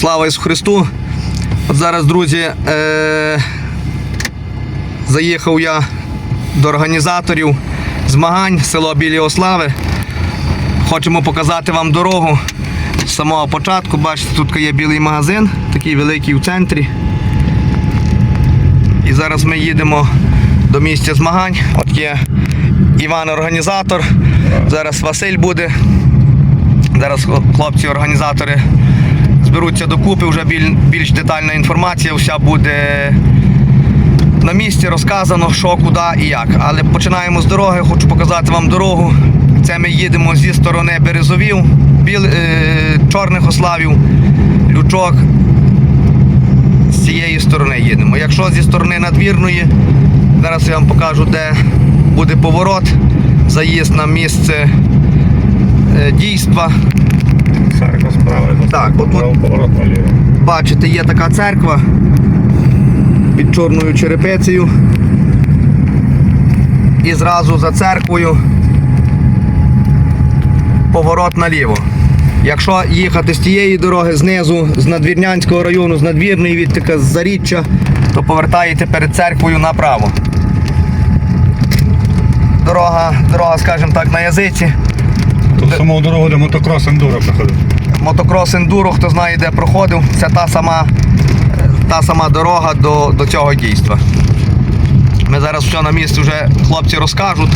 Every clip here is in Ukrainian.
Слава Ісусу Христу! От зараз, друзі, е- заїхав я до організаторів змагань село Білі Ослави. Хочемо показати вам дорогу з самого початку. Бачите, тут є білий магазин, такий великий в центрі. І зараз ми їдемо до місця змагань. От є Іван організатор. Зараз Василь буде. Зараз хлопці-організатори зберуться докупи, вже більш детальна інформація вся буде на місці розказано, що, куди і як. Але починаємо з дороги, хочу показати вам дорогу. Це ми їдемо зі сторони Березовів, біл, е, Чорних Ославів, Лючок. З цієї сторони їдемо. Якщо зі сторони надвірної, зараз я вам покажу, де буде поворот, заїзд на місце е, дійства. Так, отут-. Бачите, є така церква під чорною черепицею. І зразу за церквою поворот наліво. Якщо їхати з тієї дороги знизу, з надвірнянського району, з надвірної відтика з заріччя, то повертаєте перед церквою направо. Дорога, дорога, скажімо так, на язиці. Тут саму дорогу, де мотокрос ендуро проходив. Мотокрос ендуро, хто знає, де проходив, це та сама, та сама дорога до, до цього дійства. Ми зараз все на місці вже хлопці розкажуть,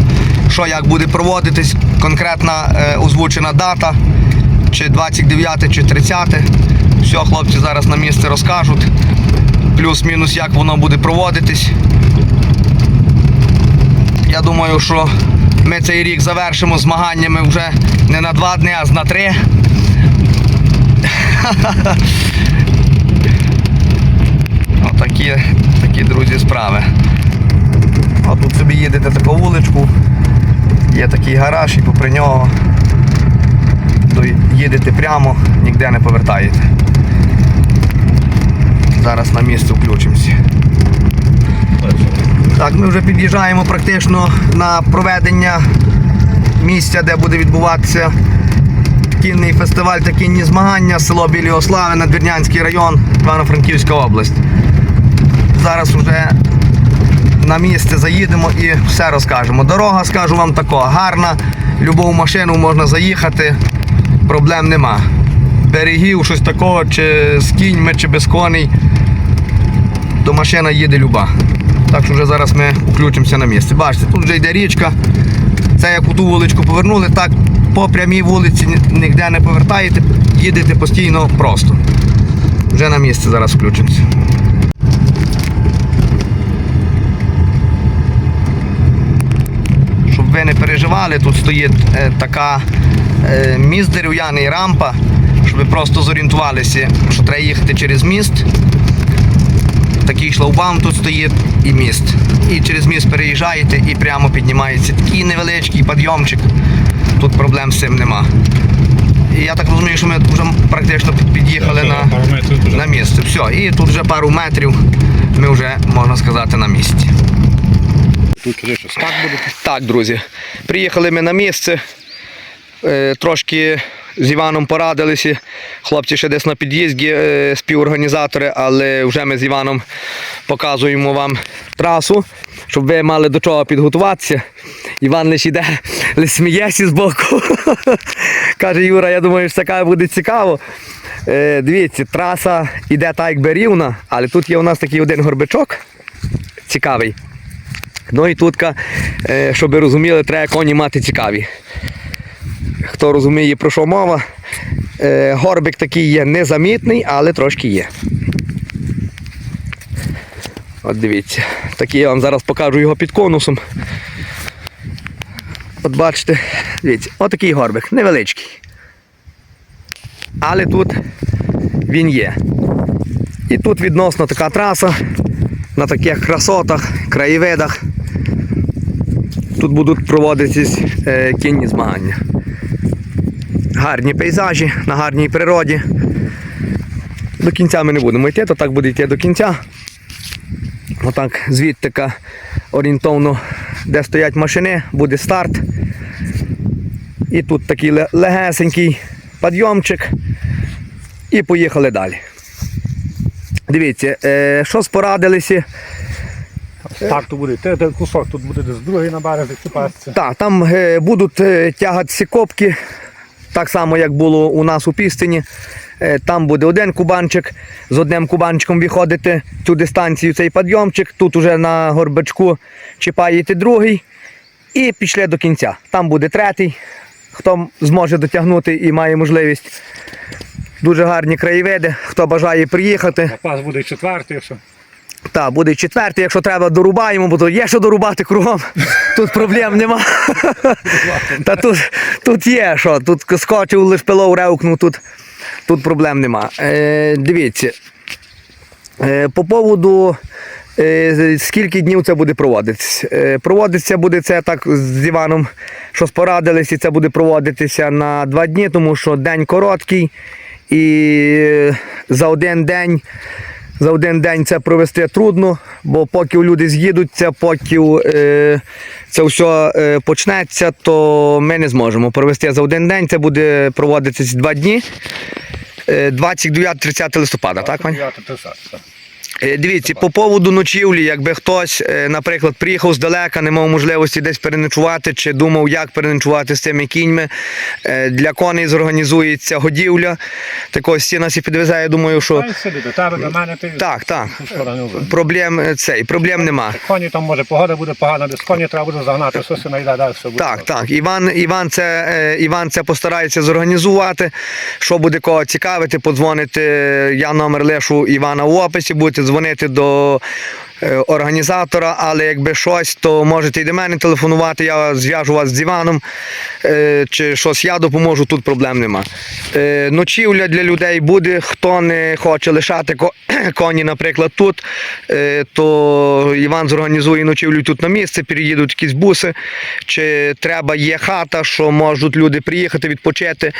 що як буде проводитись, конкретна е, озвучена дата, чи 29, чи 30. Все, хлопці зараз на місці розкажуть. Плюс-мінус, як воно буде проводитись. Я думаю, що ми цей рік завершимо змаганнями вже не на два дні, а на три. Отакі, такі, друзі, справи. А тут собі їдете таку вуличку, є такий гараж і попри нього то їдете прямо, ніде не повертаєте. Зараз на місце включимося. Так, ми вже під'їжджаємо практично на проведення місця, де буде відбуватися кінний фестиваль та кінні змагання, село Білі Ослави, Надвірнянський район, Івано-Франківська область. Зараз вже на місце заїдемо і все розкажемо. Дорога, скажу вам тако, гарна, любу машину можна заїхати, проблем нема. Берегів, щось такого, чи з кіньми, чи без коней, то машина їде люба. Так що вже зараз ми включимося на місце. Бачите, тут вже йде річка. Це як у ту вуличку повернули, так по прямій вулиці ніде не повертаєте, їдете постійно просто. Вже на місце зараз включимося. Щоб ви не переживали, тут стоїть е, така е, міст дерев'яний рампа, щоб ви просто зорієнтувалися, що треба їхати через міст. Такий шлагбаум тут стоїть і міст. І через міст переїжджаєте і прямо піднімається такий невеличкий підйомчик. Тут проблем з цим нема. І я так розумію, що ми вже практично під'їхали Так, на, метрів на місце. Все, і тут вже пару метрів ми вже, можна сказати, на місці. Тут що скат буде. Так, друзі, приїхали ми на місце. Е, Трошки з Іваном порадилися. Хлопці ще десь на під'їзді е, співорганізатори, але вже ми з Іваном показуємо вам трасу, щоб ви мали до чого підготуватися. Іван лише йде, лише сміється з боку. Каже Юра, я думаю, що така буде цікаво. Е, Дивіться, траса йде так, якби рівна, але тут є у нас такий один горбичок цікавий. Ну і тут, е, щоб ви розуміли, треба коні мати цікаві. Хто розуміє, про що мова, е, горбик такий є незамітний, але трошки є. От дивіться, такий я вам зараз покажу його під конусом. От бачите, дивіться, отакий горбик, невеличкий. Але тут він є. І тут відносно така траса на таких красотах, краєвидах. Тут будуть проводитись е, кінні змагання. Гарні пейзажі на гарній природі. До кінця ми не будемо йти, то так буде йти до кінця. Отак звідти орієнтовно, де стоять машини, буде старт. І тут такий ле- легесенький підйомчик. І поїхали далі. Дивіться, е, що спорадилися. Так, то буде. Те кусок, тут буде десь другий на березі купатися. Так, там е, будуть е, тягатися копки, так само, як було у нас у Пістині. Е, Там буде один кубанчик, з одним кубанчиком виходити цю дистанцію, цей підйомчик. Тут уже на горбачку чіпаєте другий і пішли до кінця. Там буде третій, хто зможе дотягнути і має можливість. Дуже гарні краєвиди. Хто бажає приїхати, Запас буде четвертий, якщо. Так, буде четвертий, якщо треба, дорубаємо, бо то є що дорубати кругом. Тут проблем нема. Та тут, тут є що, тут скочив, лиш пилов ревкнув, тут, тут проблем нема. Е, дивіться. Е, по поводу. е, Скільки днів це буде проводитись? Е, Проводиться буде це так з Іваном, що спорадились, і це буде проводитися на два дні, тому що день короткий, і за один день за один день це провести трудно, бо поки люди з'їдуться, поки е, це все е, почнеться, то ми не зможемо провести за один день. Це буде проводитись два дні. Е, 29-30 листопада, так, Вань? 9.30. Е, Дивіться, по поводу ночівлі, якби хтось, е, наприклад, приїхав здалека, не мав можливості десь переночувати, чи думав, як переночувати з цими кіньми. е, Для коней зорганізується годівля. Такого стіна сі підвезе, я думаю, що так, так. Проблем цей, проблем нема. Коні там може погода буде погана, десь коні треба буде загнати, все далі. все буде Так, так. Іван, Іван, це, Іван це постарається зорганізувати. Що буде кого цікавити, подзвонити. Я номер лишу Івана в описі, будете дзвонити до е, організатора, але якби щось, то можете і до мене телефонувати, я зв'яжу вас з Іваном. Е, Чи щось я допоможу, тут проблем нема. Е, Ночівля для людей буде. Хто не хоче лишати коні, наприклад, тут, то Іван зорганізує ночівлю тут на місце, переїдуть якісь буси. Чи треба є хата, що можуть люди приїхати, відпочити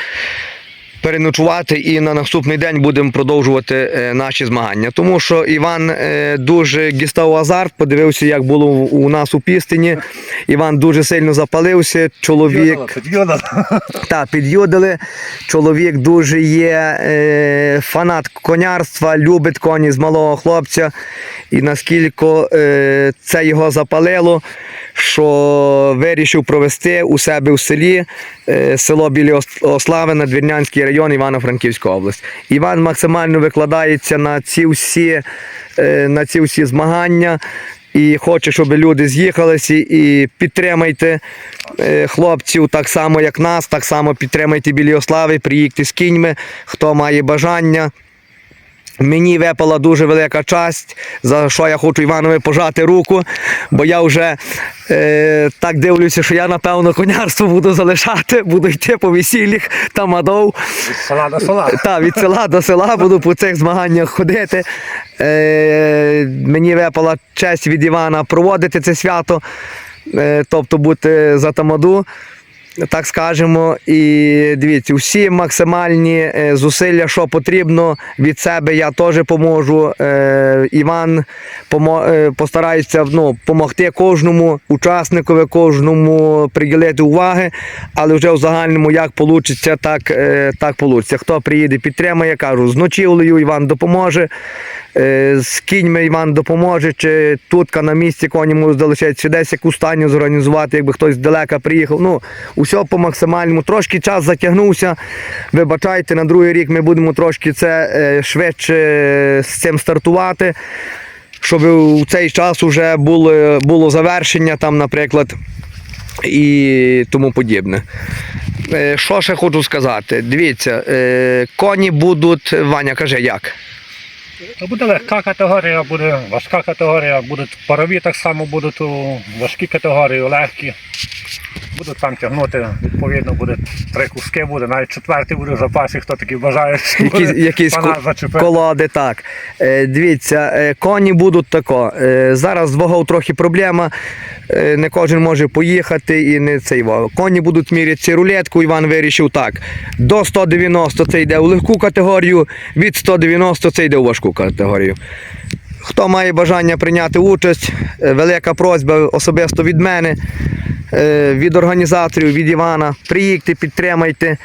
переночувати і на наступний день будемо продовжувати е, наші змагання. Тому що Іван е, дуже дістав азарт, подивився, як було у нас у Пістині. Іван дуже сильно запалився. Чоловік підйодала. та під'їдали. Чоловік дуже є е, фанат конярства, любить коні з малого хлопця. І наскільки це його запалило, що вирішив провести у себе в селі е, село Білі Ос- Ослави, Надвірнянський район Івано-Франківська область. Іван максимально викладається на ці всі, е, на ці всі змагання. І хоче, щоб люди з'їхалися і підтримайте е, хлопців так само, як нас, так само підтримайте Біліослави, приїдьте з кіньми, хто має бажання. Мені випала дуже велика честь, за що я хочу Іванові пожати руку, бо я вже е, так дивлюся, що я напевно конярство буду залишати, буду йти по весіллях тамадов. Від села до села. Та, від села до села буду по цих змаганнях ходити. Е, мені випала честь від Івана проводити це свято, е, тобто бути за тамаду. Так скажемо, і дивіться, всі максимальні е, зусилля, що потрібно від себе, я теж поможу. Е, Іван е, постарається ну, допомогти кожному учасникові, кожному приділити уваги, але вже в загальному як вийде, так, так вийде. Хто приїде, підтримає, кажу, з ночівлею Іван допоможе, з кіньми Іван допоможе, чи тутка на місці коні можуть залишитися, десь яку станю зорганізувати, якби хтось здалека приїхав. Ну, усе по максимальному. Трошки час затягнувся. Вибачайте, на другий рік ми будемо трошки це е, швидше з цим стартувати. Щоб у цей час вже було, було завершення, там, наприклад, і тому подібне. Е, Що ще хочу сказати? Дивіться, е, коні будуть. Ваня, каже, як? То буде легка категорія, буде важка категорія, будуть парові так само будуть у важкі категорії, легкі. Будуть там тягнути, відповідно, буде три куски, буде, навіть четвертий буде в запасі, хто такий бажає. що Якісь, буде якісь пана зачепити. колоди, так. Е, дивіться, е, коні будуть тако. Е, зараз з вагою трохи проблема. Е, не кожен може поїхати і не цей во. Коні будуть міряти рулетку. Іван вирішив так. До 190 це йде у легку категорію, від 190 це йде у важку категорію. Хто має бажання прийняти участь, е, велика просьба особисто від мене. Е, від організаторів, від Івана. Приїдьте, підтримайте.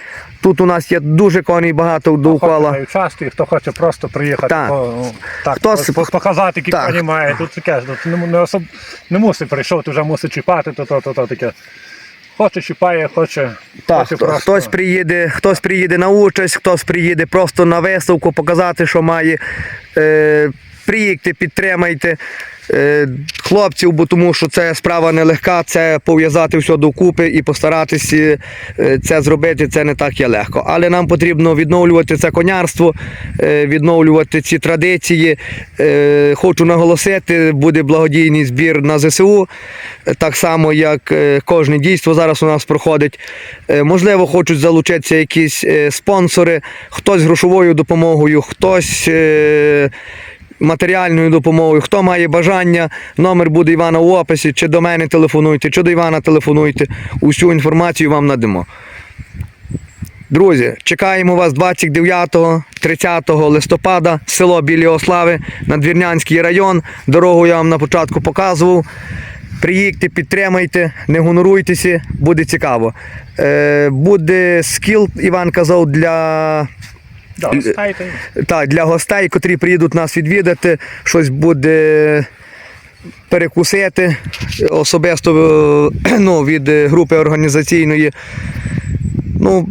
Тут у нас є дуже коней багато Хто довкола. участи, хто хоче просто приїхати, Так. по- ну, так, Хтось- по- показати, які коні має. Тут таке, тут не, не, особ... не мусить прийшов, вже мусить чіпати, то, то, то, то таке. Хоче чіпає, хоче, Так, хоче хто- просто. хтось приїде, хтось приїде на участь, хтось приїде просто на виставку, показати, що має. Е, приїдьте, підтримайте хлопців, бо тому що це справа нелегка, це пов'язати все докупи і постаратися е, це зробити. Це не так є легко. Але нам потрібно відновлювати це конярство, е, відновлювати ці традиції. Е, хочу наголосити, буде благодійний збір на ЗСУ, е, так само як е, кожне дійство зараз у нас проходить. Е, Можливо, хочуть залучитися якісь е, спонсори, хтось грошовою допомогою, хтось. Матеріальною допомогою, хто має бажання, номер буде Івана у описі, чи до мене телефонуйте, чи до Івана телефонуйте. Усю інформацію вам надамо. Друзі, чекаємо вас 29-30 листопада, село Білі Ослави, Надвірнянський район. Дорогу я вам на початку показував. Приїдьте, підтримайте, не гоноруйтеся, буде цікаво. Е, буде скіл, Іван казав, для Да, стайте. так, для гостей, котрі приїдуть нас відвідати, щось буде перекусити особисто е, ну, від е, групи організаційної. Ну,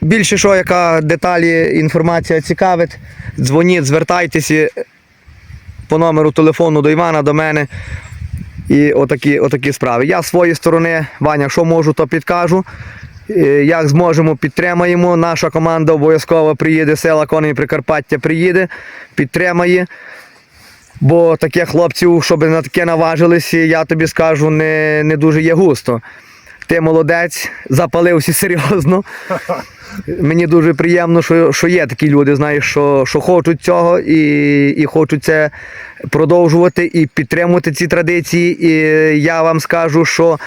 більше що, яка деталі, інформація цікавить, дзвоніть, звертайтеся по номеру телефону до Івана, до мене. І отакі, отакі справи. Я з своєї сторони, Ваня, що можу, то підкажу. Е, Як зможемо, підтримаємо. Наша команда обов'язково приїде, села Коней Прикарпаття приїде, підтримає. Бо таких хлопців, щоб на таке наважилися, я тобі скажу, не, не дуже є густо. Ти молодець, запалився серйозно. Мені дуже приємно, що, що є такі люди, знаєш, що, що хочуть цього і, і хочуть це продовжувати і підтримувати ці традиції. І я вам скажу, що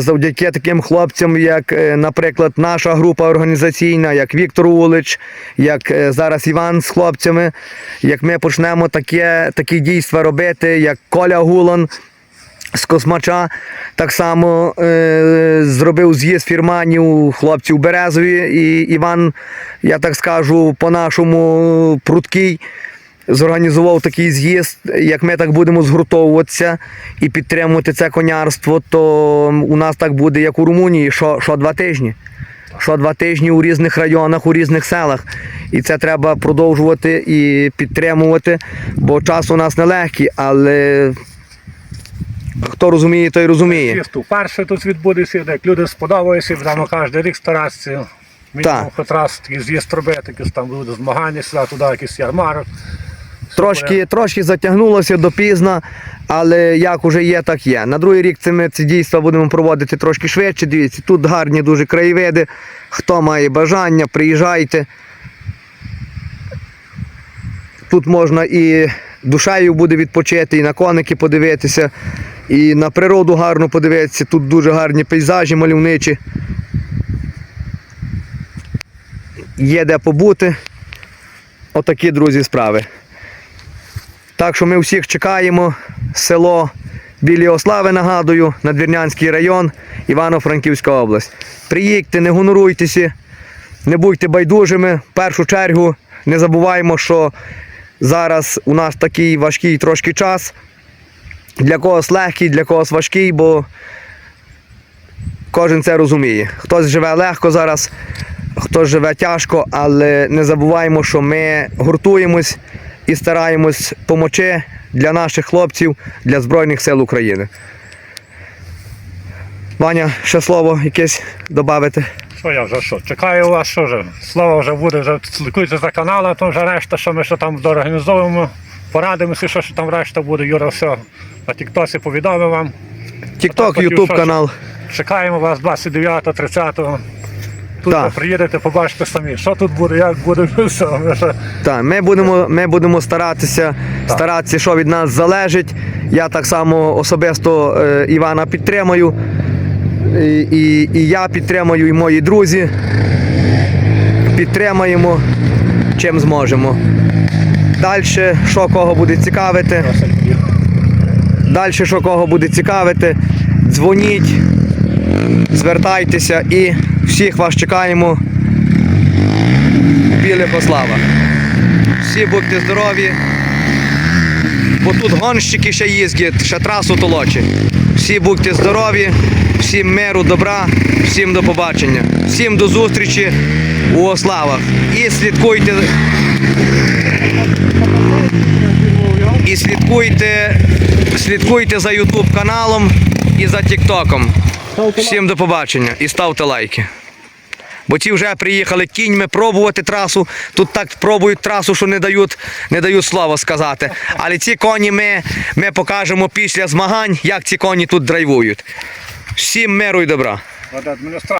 завдяки таким хлопцям, як, е, наприклад, наша група організаційна, як Віктор Улич, як е, зараз Іван з хлопцями, як ми почнемо таке, такі дійства робити, як Коля Гулан з Космача. Так само е, зробив з'їзд фірманів хлопців Березові. І Іван, я так скажу, по-нашому пруткий. Зорганізував такий з'їзд, як ми так будемо згуртовуватися і підтримувати це конярство, то у нас так буде, як у Румунії, що, що два тижні. Що два тижні у різних районах, у різних селах. І це треба продовжувати і підтримувати, бо час у нас нелегкий, але хто розуміє, той розуміє. Чисто вперше тут відбудеться, як люди сподобаються, будемо кожен рік старатися. Мінімум Так. хоч раз такий з'їзд робити, якісь там буде змагання, сюди, туди, якийсь ярмарок. Трошки, трошки затягнулося допізно, але як уже є, так є. На другий рік це ми ці дійства будемо проводити трошки швидше. Дивіться, тут гарні дуже краєвиди. Хто має бажання, приїжджайте. Тут можна і душею буде відпочити, і на коники подивитися, і на природу гарно подивитися. Тут дуже гарні пейзажі мальовничі. Є де побути. Отакі, друзі, справи. Так що ми всіх чекаємо. Село Білі Ослави, нагадую, Надвірнянський район, Івано-Франківська область. Приїдьте, не гонуруйтеся, не будьте байдужими. В першу чергу не забуваємо, що зараз у нас такий важкий трошки час. Для когось легкий, для когось важкий, бо кожен це розуміє. Хтось живе легко зараз, хтось живе тяжко, але не забуваємо, що ми гуртуємось і стараємось помочи для наших хлопців, для Збройних сил України. Ваня, ще слово якесь додати. Що я вже що? Чекаю вас, що вже? Слово вже буде, вже слідкуйте за каналом, то вже решта, що ми ще там доорганізовуємо, порадимося, що ще там решта буде. Юра все на Тіктосі повідомив вам. Тікток, Ютуб канал. Чекаємо вас 29 30 Тут ви приїдете, побачите самі, що тут буде, як буде, все. Ми Так, ми будемо, ми будемо старатися, старатися, що від нас залежить. Я так само особисто е, Івана підтримую. І, і, і я підтримую, і мої друзі. Підтримаємо чим зможемо. Далі, що кого буде цікавити, далі, що кого буде цікавити, дзвоніть, звертайтеся і всіх вас чекаємо в білих ославах. Всі будьте здорові. Бо тут гонщики ще їздять, ще трасу толочать. Всі будьте здорові, всім миру, добра, всім до побачення. Всім до зустрічі у Ославах. І слідкуйте. І слідкуйте, слідкуйте за YouTube каналом і за TikTokом. Всім до побачення і ставте лайки. Бо ті вже приїхали кіньми пробувати трасу. Тут так пробують трасу, що не дають, не дають слова сказати. Але ці коні ми, ми покажемо після змагань, як ці коні тут драйвують. Всім миру і добра.